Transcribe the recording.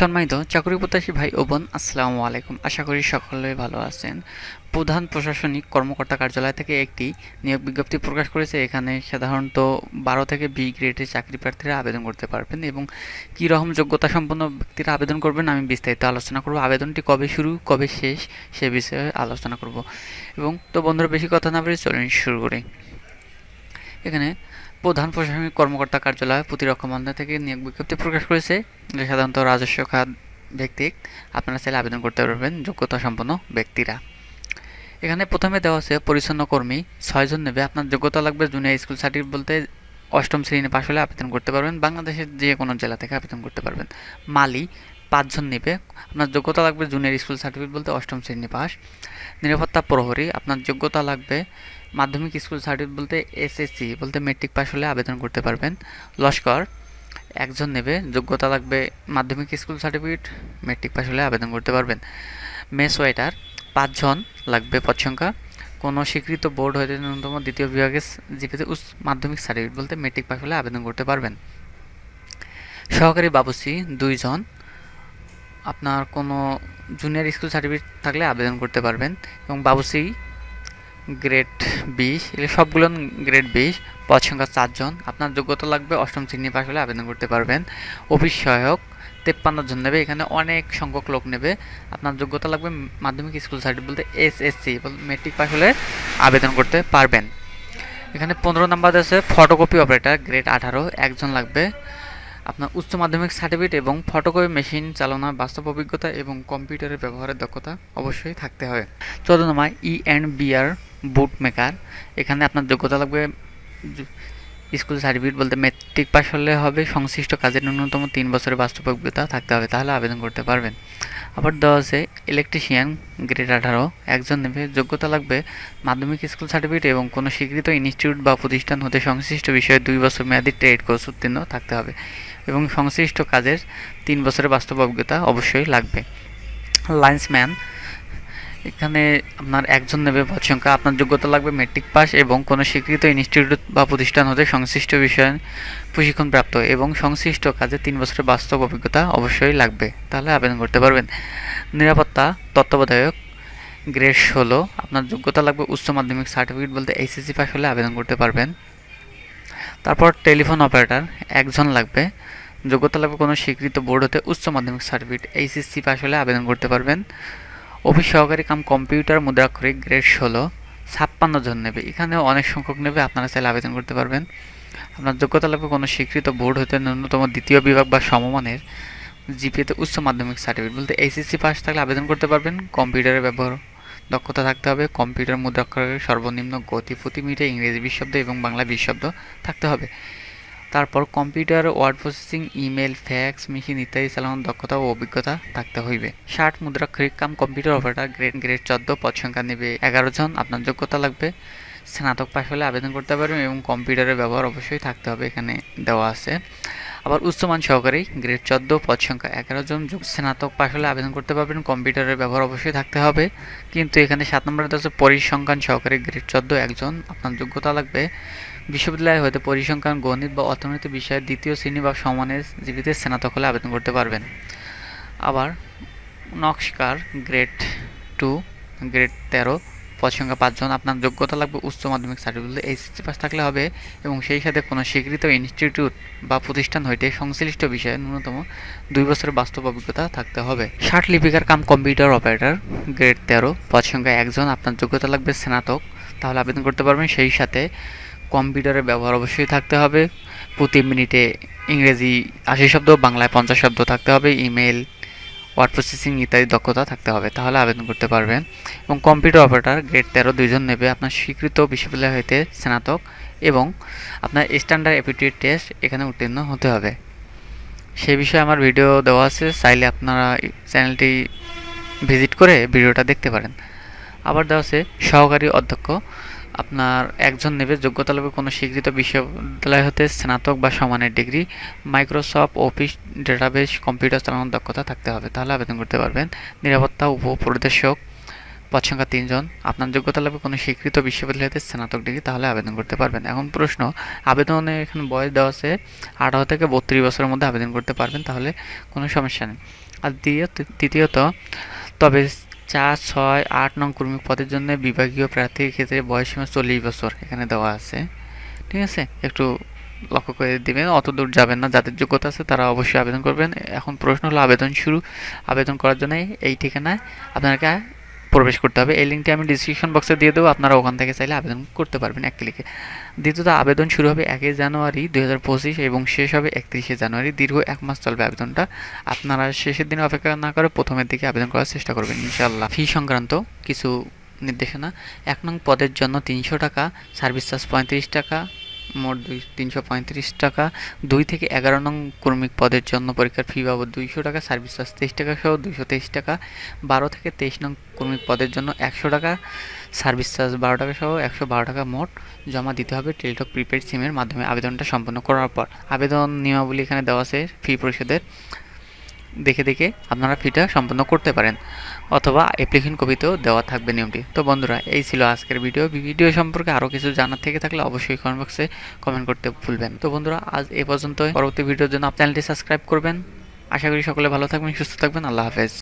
সম্মানিত চাকরি প্রত্যাশী ভাই ও বোন, আসসালামু আলাইকুম। আশা করি সকলে ভালো আছেন। প্রধান প্রশাসনিক কর্মকর্তা কার্যালয় থেকে একটি নিয়োগ বিজ্ঞপ্তি প্রকাশ করেছে। এখানে সাধারণত বারো থেকে বি গ্রেডের চাকরি প্রার্থীরা আবেদন করতে পারবেন এবং কী রকম যোগ্যতা সম্পন্ন ব্যক্তিরা আবেদন করবেন আমি বিস্তারিত আলোচনা করব। আবেদনটি কবে শুরু, কবে শেষ, সে বিষয়ে আলোচনা করব। এবং তো বন্ধুরা, বেশি কথা না বলে চলুন শুরু করি। এখানে প্রধান প্রশাসনিক কর্মকর্তা কার্যালয় প্রতিরক্ষা মন্ত্রণালয় থেকে নিয়োগ বিজ্ঞপ্তি প্রকাশ করেছে। যে সাধারণত রাজস্ব খাত ভিত্তিক আপনারা চাইলে আবেদন করতে পারবেন যোগ্যতা সম্পন্ন ব্যক্তিরা। এখানে প্রথমে দেওয়া আছে, পরিচ্ছন্ন কর্মী ছয়জন নেবে। আপনার যোগ্যতা লাগবে জুনিয়র স্কুল সার্টিফিকেট বলতে অষ্টম শ্রেণি পাশ হলে আবেদন করতে পারবেন। বাংলাদেশের যে কোনো জেলা থেকে আবেদন করতে পারবেন। মালি পাঁচজন নেবে। আপনার যোগ্যতা লাগবে জুনিয়র স্কুল সার্টিফিকেট বলতে অষ্টম শ্রেণি পাস নিরাপত্তা প্রহরী, আপনার যোগ্যতা লাগবে মাধ্যমিক স্কুল সার্টিফিকেট বলতে এসএসসি বলতে মেট্রিক পাস হলে আবেদন করতে পারবেন। লস্কর, একজন নেবে, যোগ্যতা লাগবে মাধ্যমিক স্কুল সার্টিফিকেট মেট্রিক পাস হলে আবেদন করতে পারবেন। মেস ওয়েটার, পাঁচজন লাগবে পদ সংখ্যা। কোনো স্বীকৃত বোর্ড হইতে ন্যূনতম দ্বিতীয় বিভাগের জিপিতে উচ্চ মাধ্যমিক সার্টিফিকেট বলতে মেট্রিক পাস হলে আবেদন করতে পারবেন। সহকারী বাবুসি দুইজন। আপনার কোনো জুনিয়র স্কুল সার্টিফিকেট থাকলে আবেদন করতে পারবেন এবং বাবুসি গ্রেড বিশ, এগুলো সবগুলো গ্রেড বিশ পদ সংখ্যা চারজন। আপনার যোগ্যতা লাগবে অষ্টম শ্রেণি পাশ হলে আবেদন করতে পারবেন। অফিস সহায়ক তেপ্পান্ন জন নেবে, এখানে অনেক সংখ্যক লোক নেবে। আপনার যোগ্যতা লাগবে মাধ্যমিক স্কুল সার্টিফিকেট বলতে এসএসসি মেট্রিক পাস হলে আবেদন করতে পারবেন। এখানে পনেরো নাম্বার আছে ফটোকপি অপারেটর গ্রেড আঠারো, একজন লাগবে। আপনার উচ্চ মাধ্যমিক সার্টিফিকেট এবং ফটোকপি মেশিন চালানোর বাস্তব অভিজ্ঞতা এবং কম্পিউটারের ব্যবহারের দক্ষতা অবশ্যই থাকতে হবে। চোদ্দ number E and B R boot maker এখানে আপনার যোগ্যতা লাগবে, স্কুল সার্টিফিকেট বলতে মেট্রিক পাস হলে হবে, সংশ্লিষ্ট কাজের ন্যূনতম তিন বছরের বাস্তব অভিজ্ঞতা থাকতে হবে, তাহলে আবেদন করতে পারবেন। আবার দেওয়া আছে ইলেকট্রিশিয়ান গ্রেড আঠারো, একজন নেবে, যোগ্যতা লাগবে মাধ্যমিক স্কুল সার্টিফিকেট এবং কোনো স্বীকৃত ইনস্টিটিউট বা প্রতিষ্ঠান হতে সংশ্লিষ্ট বিষয়ে দুই বছর মেয়াদি ট্রেড কোর্স উত্তীর্ণ থাকতে হবে এবং সংশ্লিষ্ট কাজের তিন বছরের বাস্তব অভিজ্ঞতা অবশ্যই লাগবে। লাইন্সম্যান এখানে আপনার একজন নেবে পদ সংখ্যা, আপনার যোগ্যতা লাগবে মেট্রিক পাস এবং কোনো স্বীকৃত ইনস্টিটিউট বা প্রতিষ্ঠান হতে সংশ্লিষ্ট বিষয়ে প্রশিক্ষণপ্রাপ্ত এবং সংশ্লিষ্ট কাজে তিন বছরের বাস্তব অভিজ্ঞতা অবশ্যই লাগবে। তাহলে আবেদন করতে পারবেন। নিরাপত্তা তত্ত্বাবধায়ক গ্রেড ষোলো আপনার যোগ্যতা লাগবে উচ্চ মাধ্যমিক সার্টিফিকেট বলতে এইচএসসি পাস হলে আবেদন করতে পারবেন। তারপর টেলিফোন অপারেটর একজন লাগবে। যোগ্যতা লাগবে কোনো স্বীকৃত বোর্ড হতে উচ্চ মাধ্যমিক সার্টিফিকেট এইচএসসি পাস হলে আবেদন করতে পারবেন। অফিস সহকারী কাম কম্পিউটার মুদ্রাক্ষরিক গ্রেড ষোলো, ছাপ্পান্ন জন নেবে। এখানেও অনেক সংখ্যক নেবে, আপনারা চাইলে আবেদন করতে পারবেন। আপনার যোগ্যতা লাগবে কোনো স্বীকৃত বোর্ড হতে ন্যূনতম দ্বিতীয় বিভাগ বা সমমানের জিপিএতে উচ্চ মাধ্যমিক সার্টিফিকেট। বলতে এইচএসসি পাস থাকলে আবেদন করতে পারবেন। কম্পিউটারের ব্যবহার, দক্ষতা থাকতে হবে। কম্পিউটার মুদ্রাক্ষরের সর্বনিম্ন গতি প্রতি মিনিটে ইংরেজি বিশ শব্দ এবং বাংলা বিশ শব্দ থাকতে হবে। তারপর computer, word processing, email, fax, machine ইত্যাদি চালানোর দক্ষতা ও অভিজ্ঞতা থাকতে হইবে। ষাট মুদ্রাক্ষরিক cum computer operator grade grade চোদ্দ পদ সংখ্যা নেবে। এগারো জন আপনার যোগ্যতা লাগবে। স্নাতক পাশ হলে আবেদন করতে পারবেন এবং কম্পিউটারের ব্যবহার অবশ্যই থাকতে হবে এখানে দেওয়া আছে। আবার উচ্চমান সহকারী গ্রেড চোদ্দ পদ সংখ্যা এগারো জন স্নাতক পাশ হলে আবেদন করতে পারবেন। কম্পিউটারের ব্যবহার অবশ্যই থাকতে হবে। কিন্তু এখানে সাত নম্বরে আছে পরিসংখ্যান সহকারী গ্রেড চোদ্দ একজন আপনার যোগ্যতা লাগবে। বিশ্ববিদ্যালয় হতে পরিসংখ্যান, গণিত বা অর্থনীতি বিষয়ে দ্বিতীয় শ্রেণি বা সমানের জীবিতে স্নাতক হলে আবেদন করতে পারবেন। আবার নকশকার গ্রেড টু, গ্রেড তেরো, পদ সংখ্যা পাঁচজন আপনার যোগ্যতা লাগবে উচ্চ মাধ্যমিক সার্টিফিকেট, এইচএসসি পাস থাকলে হবে এবং সেই সাথে কোনো স্বীকৃত ইনস্টিটিউট বা প্রতিষ্ঠান হইতে সংশ্লিষ্ট বিষয়ে ন্যূনতম দুই বছরের বাস্তব অভিজ্ঞতা থাকতে হবে। ষাট লিপিকার কাম কম্পিউটার অপারেটর, গ্রেড তেরো, পদ সংখ্যা একজন আপনার যোগ্যতা লাগবে স্নাতক, তাহলে আবেদন করতে পারবেন। সেই সাথে কম্পিউটারের ব্যবহার অবশ্যই থাকতে হবে। প্রতি মিনিটে ইংরেজি আশি শব্দ, বাংলায় পঞ্চাশ শব্দ থাকতে হবে, ইমেল, ওয়ার্ড প্রসেসিং ইত্যাদি দক্ষতা থাকতে হবে। তাহলে আবেদন করতে পারবেন। এবং কম্পিউটার অপারেটর গ্রেড তেরো দুইজন নেবে। আপনার স্বীকৃত বিশ্ববিদ্যালয় হইতে স্নাতক এবং আপনার স্ট্যান্ডার্ড অ্যাপিটিউড টেস্ট এখানে উত্তীর্ণ হতে হবে। সে বিষয়ে আমার ভিডিও দেওয়া আছে। চাইলে আপনারা চ্যানেলটি ভিজিট করে ভিডিওটা দেখতে পারেন। আবার দেওয়া আছে সহকারী অধ্যক্ষ। আপনার একজন নেবে, যোগ্যতা লাগবে কোনো স্বীকৃত বিশ্ববিদ্যালয় হতে স্নাতক বা সমানের degree, Microsoft office, database, computer চালানোর দক্ষতা থাকতে হবে। তাহলে আবেদন করতে পারবেন। নিরাপত্তা উপপরিদর্শক পদ তিনজন আপনার যোগ্যতা লাগবে কোনো স্বীকৃত বিশ্ববিদ্যালয়তে স্নাতক ডিগ্রি, তাহলে আবেদন করতে পারবেন। এখন প্রশ্ন, আবেদনে এখানে বয়স দেওয়া আছে আঠারো থেকে বত্রিশ বছরের মধ্যে আবেদন করতে পারবেন, তাহলে কোনো সমস্যা নেই। আর দ্বিতীয়, তৃতীয়ত, তবে চার, ছয়, আট নং কর্মী পদের জন্য বিভাগীয় প্রার্থীর ক্ষেত্রে বয়সীমা চল্লিশ বছর এখানে দেওয়া আছে। ঠিক আছে? একটু লক্ষ্য করে দেবেন, অত দূর যাবেন না, যাদের যোগ্যতা আছে তারা অবশ্যই আবেদন করবেন। এখন প্রশ্ন হলো, আবেদন শুরু, আবেদন করার জন্য এই ঠিকানায় আপনাকে প্রবেশ করতে হবে। এই লিঙ্কটি আমি ডিসক্রিপশন বক্সে দিয়ে দেবো। আপনারা ওখান থেকে চাইলে আবেদন করতে পারবেন এক ক্লিকে দ্বিতীয়ত, আবেদন শুরু হবে একই জানুয়ারি দুই হাজার পঁচিশ এবং শেষ হবে একত্রিশে জানুয়ারি। দীর্ঘ এক মাস চলবে আবেদনটা। আপনারা শেষের দিনে অপেক্ষা না করে প্রথমের দিকে আবেদন করার চেষ্টা করবেন ইনশাল্লাহ ফি সংক্রান্ত কিছু নির্দেশনা। এক নং পদের জন্য তিনশো টাকা, সার্ভিস চার্জ পঁয়ত্রিশ টাকা মোট দুই, তিনশো পঁয়ত্রিশ টাকা। দুই থেকে এগারো নং কর্মিক পদের জন্য পরীক্ষার ফি বাবদ দুইশো টাকা, সার্ভিস চার্জ তেইশ টাকা সহ দুইশো তেইশ টাকা। বারো থেকে তেইশ নং কর্মিক পদের জন্য একশো টাকা, সার্ভিস চার্জ বারো টাকা সহ একশো বারো টাকা মোট জমা দিতে হবে টেলিটক প্রিপেড সিমের মাধ্যমে আবেদনটা সম্পন্ন করার পর। আবেদন নিয়মাবলী এখানে দেওয়া আছে ফি পরিশোধের। দেখে দেখে আপনারা ফিটা সম্পন্ন করতে পারেন, অথবা অ্যাপ্লিকেশন কপিতেও দেওয়া থাকবে নিয়মটি। তো বন্ধুরা, এই ছিল আজকের ভিডিও। ভিডিও সম্পর্কে আরও কিছু জানার থেকে থাকলে অবশ্যই কমেন্ট বক্সে কমেন্ট করতে ভুলবেন। তো বন্ধুরা, আজ এ পর্যন্ত পরবর্তী ভিডিওর জন্য চ্যানেলটি সাবস্ক্রাইব করবেন। আশা করি সকলে ভালো থাকবেন, সুস্থ থাকবেন। আল্লাহ হাফেজ।